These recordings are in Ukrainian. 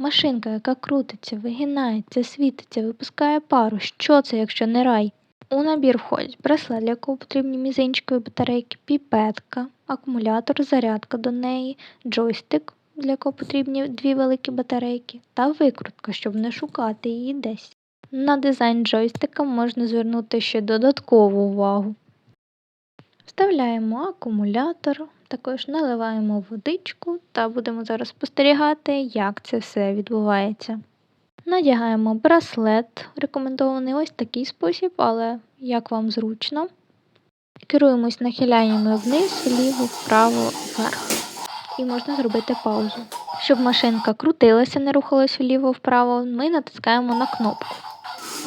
Машинка, яка крутиться, вигинається, світиться, випускає пару. Що це, якщо не рай? У набір входять браслет, для якого потрібні мізинчикові батарейки, піпетка, акумулятор, зарядка до неї, джойстик, для якого потрібні дві великі батарейки, та викрутка, щоб не шукати її десь. На дизайн джойстика можна звернути ще додаткову увагу. Вставляємо акумулятор, також наливаємо водичку та будемо зараз спостерігати, як це все відбувається. Надягаємо браслет, рекомендований ось такий спосіб, але як вам зручно. Керуємось нахиляннями вниз, вліво, вправо, вверх. І можна зробити паузу. Щоб машинка крутилася, не рухалась вліво-вправо, ми натискаємо на кнопку.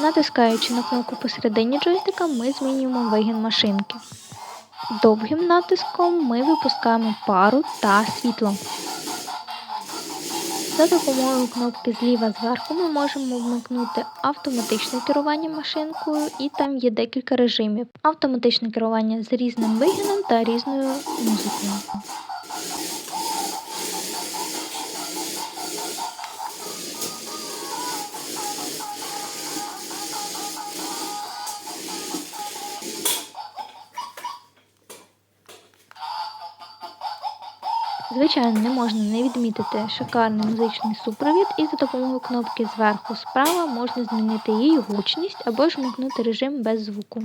Натискаючи на кнопку посередині джойстика, ми змінюємо вигін машинки. Довгим натиском ми випускаємо пару та світло. За допомогою кнопки зліва зверху ми можемо вмикнути автоматичне керування машинкою, і там є декілька режимів. Автоматичне керування з різним вигином та різною музикою. Звичайно, не можна не відмітити шикарний музичний супровід, і за допомогою кнопки зверху справа можна змінити її гучність або ж вмикнути режим без звуку.